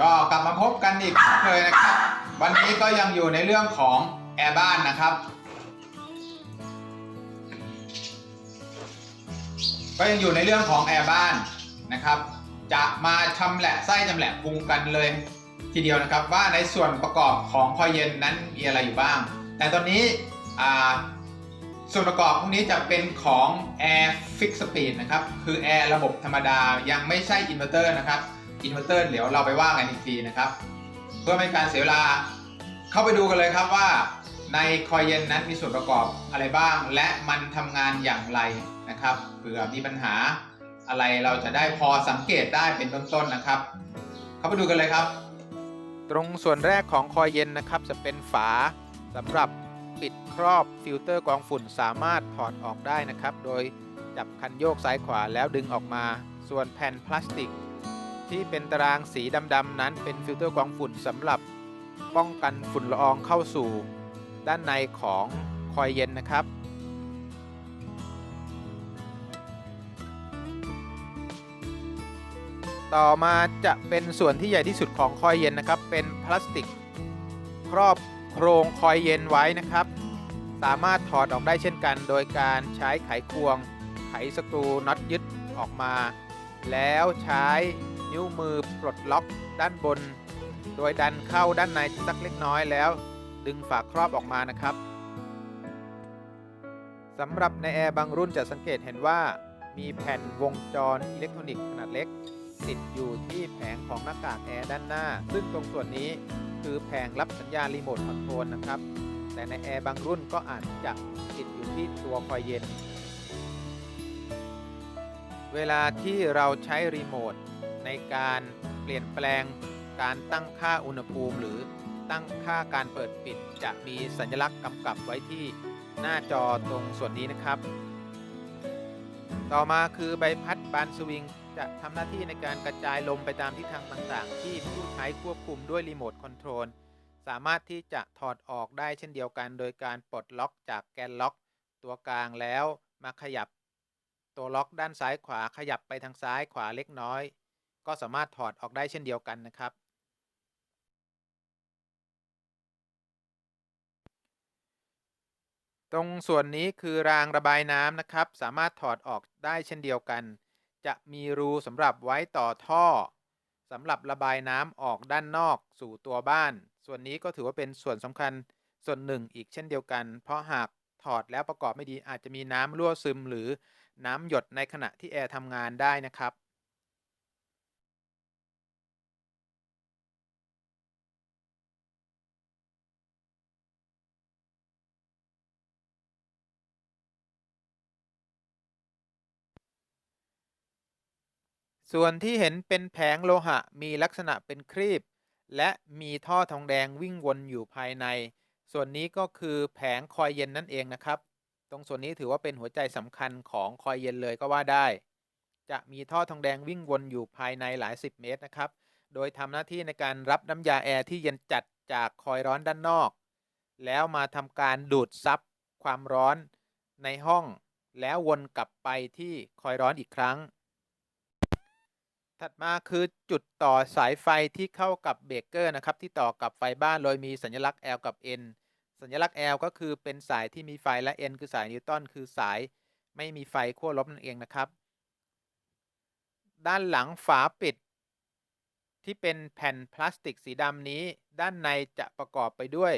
ก็กลับมาพบกันอีกเคยนะครับ วันนี้ก็ยังอยู่ในเรื่องของแอร์บ้านนะครับ ก็ยังอยู่ในเรื่องของแอร์บ้านนะครับ จะมาชำแหละไส้ชำแหละพุงกันเลย ทีเดียวนะครับว่าในส่วนประกอบของคอยเย็นนั้นมีอะไรอยู่บ้าง แต่ตอนนี้ส่วนประกอบพวกนี้จะเป็นของ Air Fix Speed นะครับ คือ Air ระบบธรรมดายังไม่ใช่อินเวอร์เตอร์นะครับ อินเวอร์เตอร์เดี๋ยวเราไปว่ากันอีกทีนะครับ เพื่อไม่การเสียเวลาเข้าไปดูกันเลยครับว่า ในคอยเย็นนั้นมีส่วนประกอบอะไรบ้าง และมันทำงานอย่างไรนะครับเผื่อมีปัญหาอะไรเราจะได้พอสังเกตได้เป็นเบื้องต้นนะครับ เข้าไปดูกันเลยครับ ตรงส่วนแรกของคอยเย็นนะครับ จะเป็นฝาสำหรับปิดครอบฟิลเตอร์กองฝุ่นสามารถถอดออกได้นะครับ โดยจับคันโยกซ้ายขวาแล้วดึงออกมา ส่วนแผ่นพลาสติก ที่เป็นตารางสีดำๆนั้นเป็นฟิลเตอร์กรองฝุ่นสำหรับป้องกันฝุ่นละอองเข้าสู่ ด้านในของคอยเย็นนะครับ ต่อมาจะเป็นส่วนที่ใหญ่ที่สุดของคอยเย็นนะครับ เป็นพลาสติก ครอบโครงคอยเย็นไว้นะครับ สามารถถอดออกได้เช่นกัน โดยการใช้ไขควงไขสกรูน็อตยึดออกมา แล้วใช้นิ้วมือปลดล็อกด้านบน โดยดันเข้าด้านในสักเล็กน้อยแล้ว ดึงฝาครอบออกมานะครับสำหรับในแอร์บางรุ่นจะสังเกตเห็นว่า มีแผ่นวงจรอิเล็กทรอนิกส์ขนาดเล็ก ติดอยู่ที่แผงของหน้ากากแอร์ด้านหน้า ซึ่งตรงส่วนนี้คือแผงรับสัญญาณรีโมทคอนโทรลนะครับ แต่ในแอร์บางรุ่นก็อาจจะติดอยู่ที่ตัวคอยเย็น เวลาที่เราใช้รีโมทในการเปลี่ยนแปลงการตั้งค่าอุณหภูมิ หรือตั้งค่าการเปิดปิด จะมีสัญลักษณ์กำกับไว้ที่หน้าจอตรงส่วนนี้นะครับ ต่อมาคือใบพัดบานสวิง จะทำหน้าที่ในการกระจายลมไปตามทิศทางต่างๆ ที่ผู้ใช้ควบคุมด้วยรีโมทคอนโทรลสามารถที่จะถอดออกได้เช่นเดียวกัน โดยการปลดล็อกจากแกนล็อกตัวกลางแล้วมาขยับ ตัวล็อกด้านซ้ายขวาขยับไปทางซ้ายขวาเล็กน้อย ก็สามารถถอดออกได้เช่นเดียวกันนะครับ ตรงส่วนนี้คือรางระบายน้ำนะครับ สามารถถอดออกได้เช่นเดียวกัน จะมีรูสำหรับไว้ต่อท่อสำหรับระบายน้ำออกด้านนอกสู่ตัวบ้าน ส่วนนี้ก็ถือว่าเป็นส่วนสำคัญส่วนหนึ่งอีกเช่นเดียวกัน เพราะหากถอดแล้วประกอบไม่ดีอาจจะมีน้ำรั่วซึมหรือ น้ำหยดในขณะที่แอร์ทำงานได้นะครับส่วนที่เห็นเป็นแผงโลหะมีลักษณะเป็นครีบ และมีท่อทองแดงวิ่งวนอยู่ภายใน ส่วนนี้ก็คือแผงคอยเย็นนั่นเองนะครับ รงส่วนนี้ถือว่าเป็นหัวใจสำคัญของคอยเย็นเลยก็ว่าได้ จะมีท่อทองแดงวิ่งวนอยู่ภายในหลายสิบเมตรนะครับ โดยทำหน้าที่ในการรับน้ำยาแอร์ที่เย็นจัดจากคอยร้อนด้านนอก แล้วมาทำการดูดซับความร้อนในห้อง แล้ววนกลับไปที่คอยร้อนอีกครั้ง ถัดมาคือจุดต่อสายไฟที่เข้ากับเบรกเกอร์นะครับ ที่ต่อกับไฟบ้านโดยมีสัญลักษณ์ L กับ N สัญลักษณ์ L ก็คือเป็นสายที่มีไฟและ N คือสายนิวตันคือสายไม่มีไฟขั้วลบนั่นเองนะครับ ด้านหลังฝาปิด ที่เป็นแผ่นพลาสติกสีดำนี้ ด้านในจะประกอบไปด้วย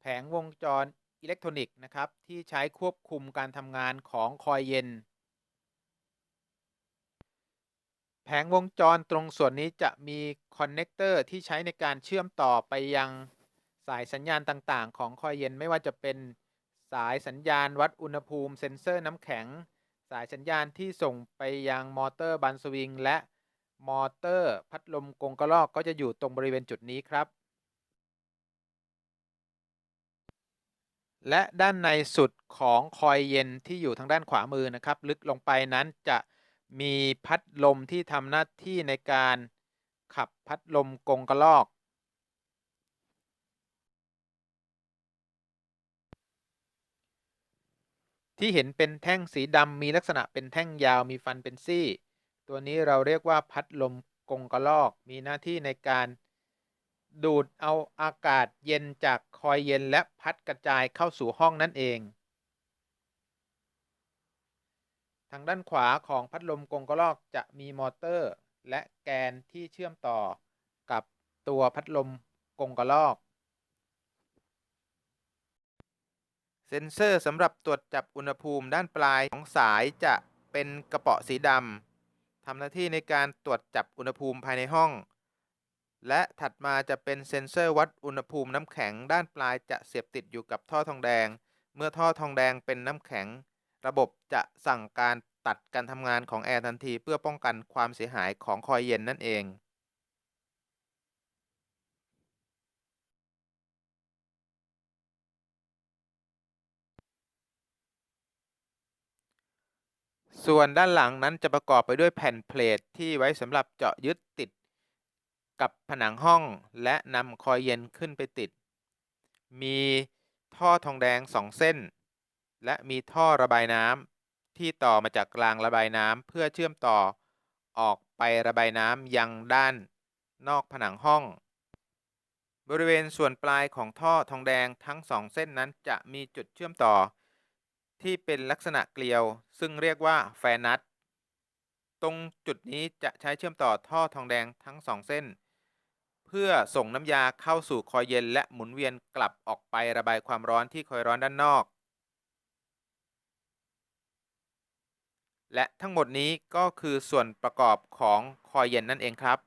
แผงวงจรอิเล็กทรอนิกส์นะครับ ที่ใช้ควบคุมการทำงานของคอยเย็น แผงวงจรตรงส่วนนี้จะมีคอนเนคเตอร์ที่ใช้ในการเชื่อมต่อไปยัง สายสัญญาณต่างๆ ของคอยเย็นไม่ว่าจะเป็นสายสัญญาณวัดอุณหภูมิ เซ็นเซอร์น้ำแข็ง สายสัญญาณที่ส่งไปยังมอเตอร์บันสวิง และมอเตอร์พัดลมกงกระรอกก็จะอยู่ตรงบริเวณจุดนี้ครับ และด้านในสุดของคอยเย็นที่อยู่ทางด้านขวามือนะครับ ลึกลงไปนั้นจะมีพัดลมที่ทำหน้าที่ในการขับพัดลมกงกระลอก ที่เห็นเป็นแท่งสีดำมีลักษณะเป็นแท่งยาวมีฟันเป็นซี่ ตัวนี้เราเรียกว่าพัดลมกกงกระลอก มีหน้าที่ในการดูดเอาอากาศเย็นจากคอยเย็นและพัดกระจายเข้าสู่ห้องนั่นเอง ทางด้านขวาของพัดลมกงกระลอกจะมีมอเตอร์ และแกนที่เชื่อมต่อกับตัวพัดลมกงกระลอก เซ็นเซอร์สำหรับตรวจจับอุณหภูมิด้านปลายของสายจะเป็นกระเป๋อสีดำทำหน้าที่ในการตรวจจับอุณหภูมิภายในห้อง และถัดมาจะเป็นเซ็นเซอร์วัดอุณหภูมิน้ำแข็ง ด้านปลายจะเสียบติดอยู่กับท่อทองแดง เมื่อท่อทองแดงเป็นน้ำแข็ง ระบบจะสั่งการตัดการทำงานของแอร์ทันทีเพื่อป้องกันความเสียหายของคอยเย็นนั่นเอง ส่วนด้านหลังนั้นจะประกอบไปด้วยแผ่นเพลทที่ไว้สำหรับเจาะยึดติดกับผนังห้อง และนำคอยเย็นขึ้นไปติด มีท่อทองแดงสองเส้น และมีท่อระบายน้ำที่ต่อมาจากรางระบายน้ำเพื่อเชื่อมต่อออกไประบายน้ำยังด้านนอกผนังห้อง บริเวณส่วนปลายของท่อทองแดงทั้งสองเส้นนั้นจะมีจุดเชื่อมต่อ ที่เป็นลักษณะเกลียว ซึ่งเรียกว่าแฟนัทตรงจุดนี้จะใช้เชื่อมต่อท่อทองแดงทั้งสองเส้น เพื่อส่งน้ำยาเข้าสู่คอยเย็นและหมุนเวียนกลับออกไประบายความร้อนที่คอยร้อนด้านนอก และทั้งหมดนี้ก็คือส่วนประกอบของคอยเย็นนั่นเองครับ